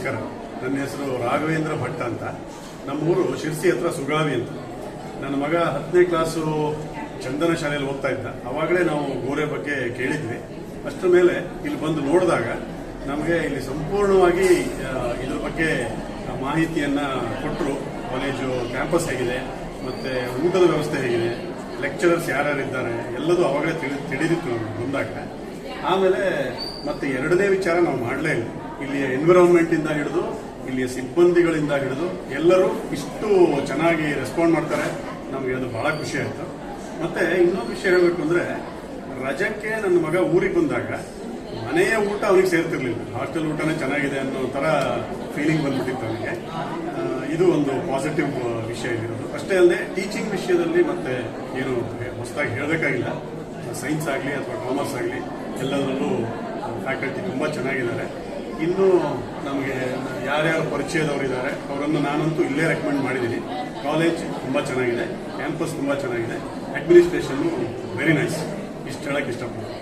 ನಮಸ್ಕಾರ. ನನ್ನ ಹೆಸರು ರಾಘವೇಂದ್ರ ಭಟ್ ಅಂತ. ನಮ್ಮೂರು ಶಿರ್ಸಿ ಹತ್ರ ಸುಗಾವಿ ಅಂತ. ನನ್ನ ಮಗ ಹತ್ತನೇ ಕ್ಲಾಸು ಚಂದನ ಶಾಲೆಯಲ್ಲಿ ಹೋಗ್ತಾ ಇದ್ದ. ಅವಾಗಲೇ ನಾವು ಗೋರೆ ಬಗ್ಗೆ ಕೇಳಿದ್ವಿ. ಅಷ್ಟರ ಮೇಲೆ ಇಲ್ಲಿ ಬಂದು ನೋಡಿದಾಗ ನಮಗೆ ಇಲ್ಲಿ ಸಂಪೂರ್ಣವಾಗಿ ಇದ್ರ ಬಗ್ಗೆ ಮಾಹಿತಿಯನ್ನು ಕೊಟ್ಟರು ಕಾಲೇಜು ಕ್ಯಾಂಪಸ್ ಹೇಗಿದೆ, ಮತ್ತು ಊಟದ ವ್ಯವಸ್ಥೆ ಹೇಗಿದೆ ಲೆಕ್ಚರರ್ಸ್ ಯಾರ್ಯಾರಿದ್ದಾರೆ, ಎಲ್ಲದೂ ಅವಾಗಲೇ ತಿಳಿ ತಿಳಿದಿತ್ತು ನಮ್ಗೆ, ಬಂದಾಗ. ಆಮೇಲೆ ಮತ್ತೆ ಎರಡನೇ ವಿಚಾರ ನಾವು ಮಾಡಲೇ ಇಲ್ಲ. ಇಲ್ಲಿಯ ಎನ್ವಿರಾನ್ಮೆಂಟ್ ಇಂದ ಹಿಡಿದು, ಇಲ್ಲಿಯ ಸಿಬ್ಬಂದಿಗಳಿಂದ ಹಿಡಿದು ಎಲ್ಲರೂ ಇಷ್ಟು ಚೆನ್ನಾಗಿ ರೆಸ್ಪಾಂಡ್ ಮಾಡ್ತಾರೆ. ನಮಗೆ ಅದು ಬಹಳ ಖುಷಿ ಆಯ್ತು. ಮತ್ತೆ ಇನ್ನೊಂದು ವಿಷಯ ಹೇಳಬೇಕು ಅಂದ್ರೆ, ರಜಕ್ಕೆ ನನ್ನ ಮಗ ಊರಿಗೆ ಬಂದಾಗ ಮನೆಯ ಊಟ ಅವನಿಗೆ ಸೇರ್ತಿರ್ಲಿಲ್ಲ. ಹಾಸ್ಟೆಲ್ ಊಟನೇ ಚೆನ್ನಾಗಿದೆ ಅನ್ನೋ ತರ ಫೀಲಿಂಗ್ ಬಂದ್ಬಿಟ್ಟಿತ್ತು ಅವನಿಗೆ. ಇದು ಒಂದು ಪಾಸಿಟಿವ್ ವಿಷಯ ಇರೋದು ಅಷ್ಟೇ ಅಲ್ಲದೆ ಟೀಚಿಂಗ್ ವಿಷಯದಲ್ಲಿ ಮತ್ತೆ ಏನು ಹೊಸದಾಗಿ ಹೇಳಬೇಕಾಗಿಲ್ಲ. ಸೈನ್ಸ್ ಆಗಲಿ ಅಥವಾ ಕಾಮರ್ಸ್ ಆಗಲಿ, ಎಲ್ಲದರಲ್ಲೂ ಫ್ಯಾಕಲ್ಟಿ ತುಂಬ ಚೆನ್ನಾಗಿದ್ದಾರೆ. ಇನ್ನು ನಮಗೆ ಯಾರ್ಯಾರು ಪರಿಚಯದವರು ಇದ್ದಾರೆ ಅವರನ್ನು ನಾನಂತೂ ಇಲ್ಲೇ ರೆಕಮೆಂಡ್ ಮಾಡಿದ್ದೀನಿ. ಕಾಲೇಜ್ ತುಂಬ ಚೆನ್ನಾಗಿದೆ ಕ್ಯಾಂಪಸ್ ತುಂಬ ಚೆನ್ನಾಗಿದೆ. ಅಡ್ಮಿನಿಸ್ಟ್ರೇಷನ್ನು ವೆರಿ ನೈಸ್ ಇಷ್ಟು ಹೇಳಕ್ಕೆ ಇಷ್ಟಪಡ್ತೀನಿ.